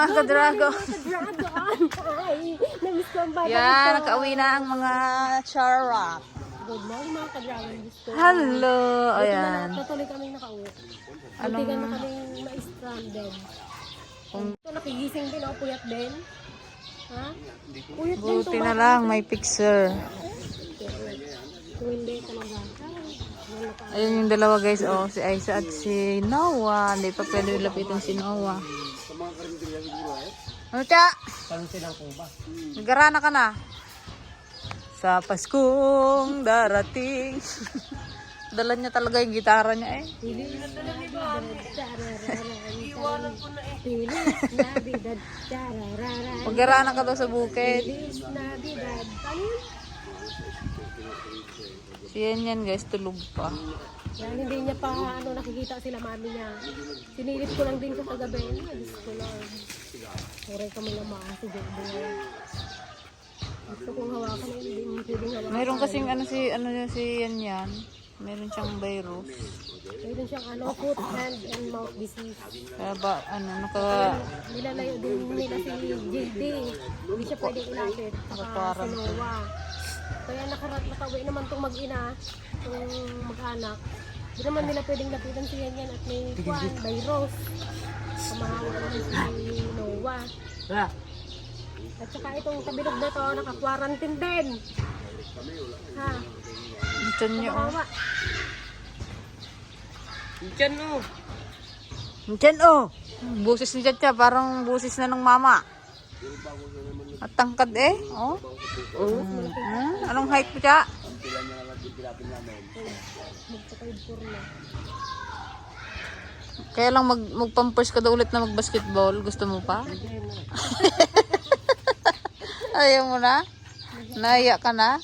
mga kadrago. Yan, nakauwi na ang mga charot. Good morning mga ka-dragon. Hello! Ayan. lang, Patuloy kaming nakauwi. Anong- Anong... na kaming ma-stranded. Kung- Ito nakigising din ako, puyat din. Ha? Puyat din Buti na lang, may picture. Hindi talaga. Ayun yung dalawa guys, oh, si Aisa at si Noah. Hindi pa pwede lapitan si Noah. Ano tiya? Nagarana ka na? Sa Paskong darating. Dala niya talaga yung gitara niya eh. Iwanan ko na eh. Paggarana ka daw sa bukid. Ano yun? Si yan yan guys, tulog pa. Yan, hindi niya pa ano, nakikita sila mami niya. Sinilip ko lang din ko kagabi. Diyos ko lang. Oray ka mo naman si Jojo. Gusto kong hawakan eh, hindi mo pwedeng hawakan. Mayroon kasing ano si ano si yan yan. Mayroon siyang virus. Mayroon siyang ano, foot, hand, and mouth disease. Kaya ba, ano, naka... Nilalayo din nila si JD. Hindi siya pwedeng ilapit. Saka Nakaparang. Noah. Kaya nakarat nakawi naman tong mag-ina, tong mag-anak. Hindi naman nila pwedeng lapitan si Yan Yan at may kwan, virus. Kumahawa naman si Noah. At saka itong kabilog na to, naka-quarantine din. Ha? Diyan niya, oh. Kawawa. Diyan, oh. Busis ni Chacha, parang busis na ng mama. At tangkad eh, oh. Hmm? Anong height? Magpakaibor na. Kaya lang mag magpampers ka daw ulit na mag-basketball. Gusto mo pa? Ayaw mo na? Naya ka na?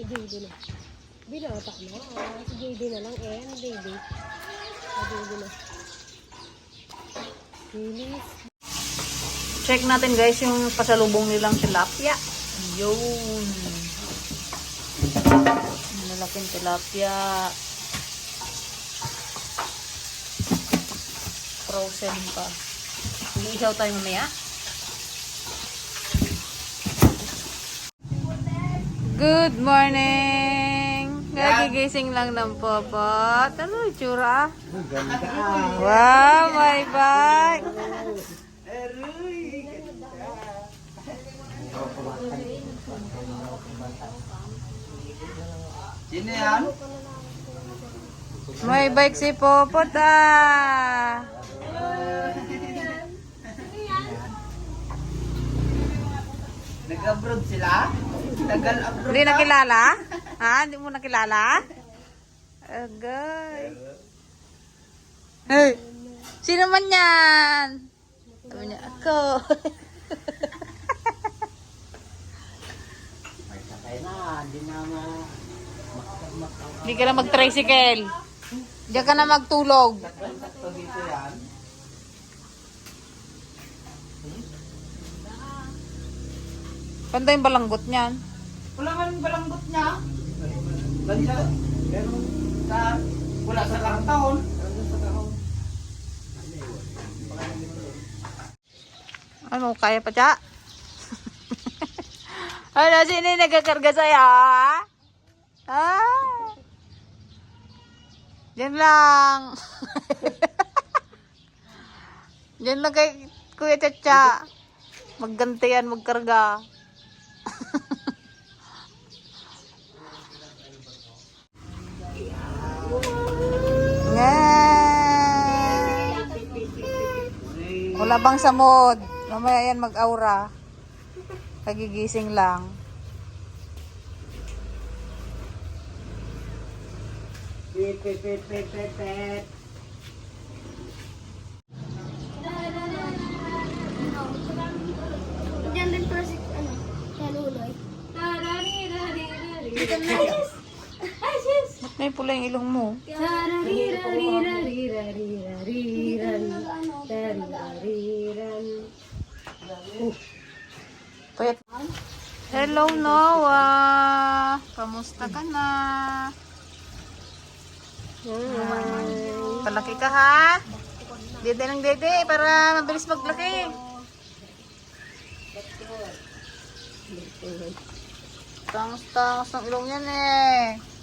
Hindi na. Binata na. Si JD na lang eh. Baby? Si JD na. Bilis. Check natin guys yung pasalubong nilang tilapia. Yun. Malalaking tilapia. Frozen pa. Iihaw tayo mamaya. Good morning! Nagigising lang ng popot. Ano yung tsura? Wow, my bike! Sino yan? May bike si Popot ah. Nag-abroad sila? Tagal abroad Hindi nakilala? Ha? Hindi mo nakilala? Agay. Hey! Sino man yan? Sabi niya, ako. May sakay na, hindi na ma... Hindi ka na mag-tricycle. Diyan ka na magtulog. Sakto dito yan. Kanda yung balanggot niyan. Wala man yung balanggot niya. Ganda. Pero sa... Wala sa sa kahon. Ano, kaya pa siya? ano, sino yung nagkakarga sa'yo? ha? Ah. Diyan lang. Diyan lang kay Kuya Chacha. Magganti yan, magkarga. Nga. Wala bang samod? Mamaya yan mag-aura. Kagigising lang. Pit, pit, pit, pit, pit, pit. Diyan din pero si, ano, naluloy. Ay, sis! Ba't may pula yung ilong mo? Payat. Hello, Noah! Kamusta ka na? Palaki ka ha. Dede ng dede para mabilis maglaki. Tangos-tangos ng ilong yan eh.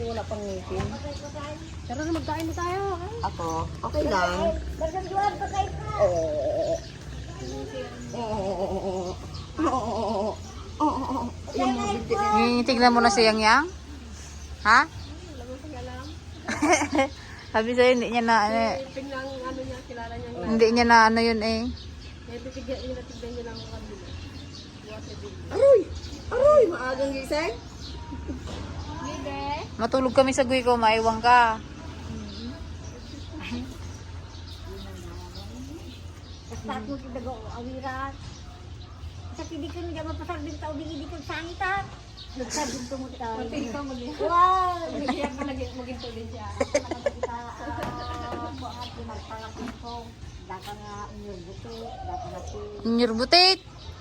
Oh. Oh. Ah. Siyempre wala pang ngipin. Tara na magkain na tayo. Ako, okay lang. Magkaguan pa kayo ka. Oo. Oo. Oo. Oo. Tignan mo na si Yang Yang. Ha? Sabi sa'yo, hindi niya na, eh, Tingnan ano niya, kilala niya. hindi niya na ano yun eh. Tignan niya lang ang kabila. Aroy! Aroy! Maagang gising? Matulog kami sa guwi ko, maiwang ka. Tapos mo si Dago awiran. Sa hindi ko nila mapasar din tao di hindi ko sanita. Nagsabi ko mo tayo. Wow! Kaya pa naging maginto din siya. Kita buhat di magpalapin ko. Daka nga unyur buto, daka nga po. Nyurbutit.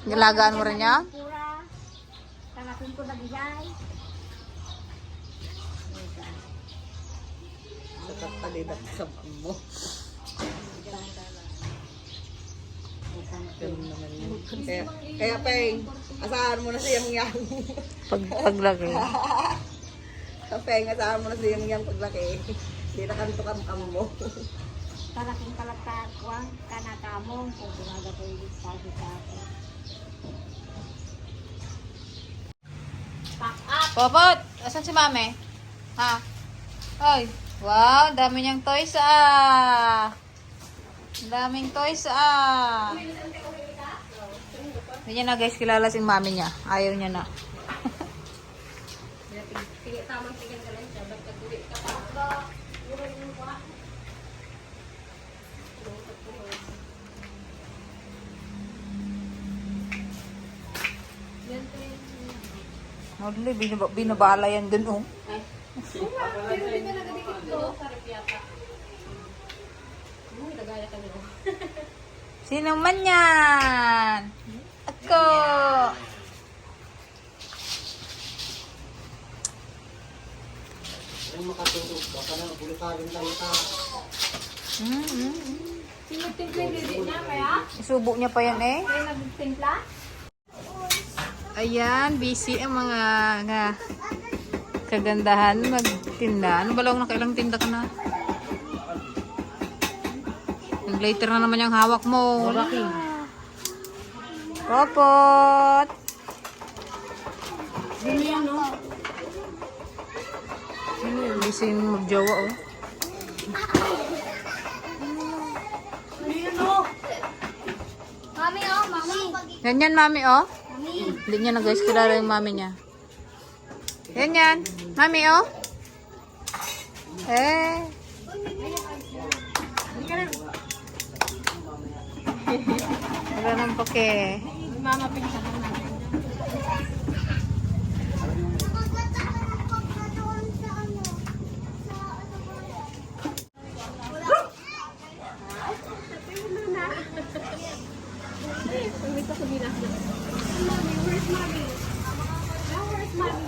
Nilagaan mo rin niya? Tanapin ko na bijay. Sa kapalidat sa mo. Ganun naman yun. Kaya, kaya Peng, asahan mo na si Yang Yang. Pag, paglaki. Peng, asahan mo na si Yang Yang paglaki. Hindi na kanto kam am mo. Tanapin kalata kuang kanakamong kung gumaga ko yung sabi sa ako. Popot, asan si mami? Ha? Ay, wow, dami niyang toys ah. Daming toys ah. Hindi na guys kilala si mami niya. Ayaw niya na. Binab binabala yan dun oh. Pero ko. Sarap yata. Hmm, nagaya ka nyo. Sino man yan? Ako. Ay, makatulog ka pa na. Bulikarin lang ka. Mm -hmm. Sinagtimpla yung didi niya, kaya? Isubo niya pa yan eh. Kaya nagtimpla? Ayan, busy ang mga nga kagandahan magtinda. Ano ba lang nakailang tinda ka na? Yung later na naman yung hawak mo. Popot! Busy yung magjowa oh. Mami oh, mami. Ganyan mami oh. Mami. Hindi niya na guys kilala yung mami niya. Yan yan. Mami, oh. Eh. Wala nang pake. Mama, pinsan na natin. Ang gusto ko din ako. Mommy, where's mommy? Now, where's mommy?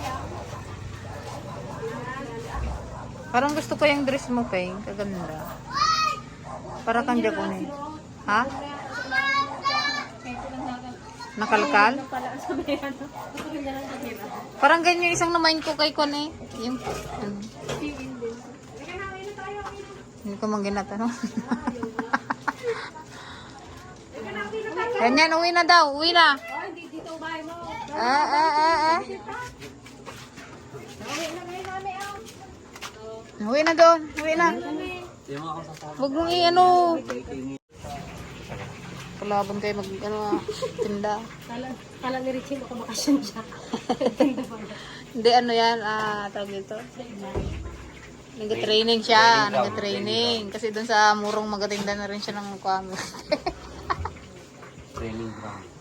Parang gusto ko yung dress mo, Peng. Kaganda. Para kang Japone. Ha? Nakalkal? Parang ganyan yung isang namain ko kay Kon eh. Yung, ano, uwi hindi ko man ginatanong. Uwi. Ganyan, uwi na daw. Uwi na. Oh, hindi dito mo. Ah, ah, ah, ah. Uwi na ngayon namin, oh. Uwi na doon. Uwi na. Huwag mong i-ano. Kalaban kayo mag, ano, ah, tinda. Kala, kala ni Richie makabakasyon siya. Hindi, ano yan, ah, tawag dito. Nag-training siya, nag-training. Kasi doon sa murong magatinda na rin siya ng kwamo. Training ground.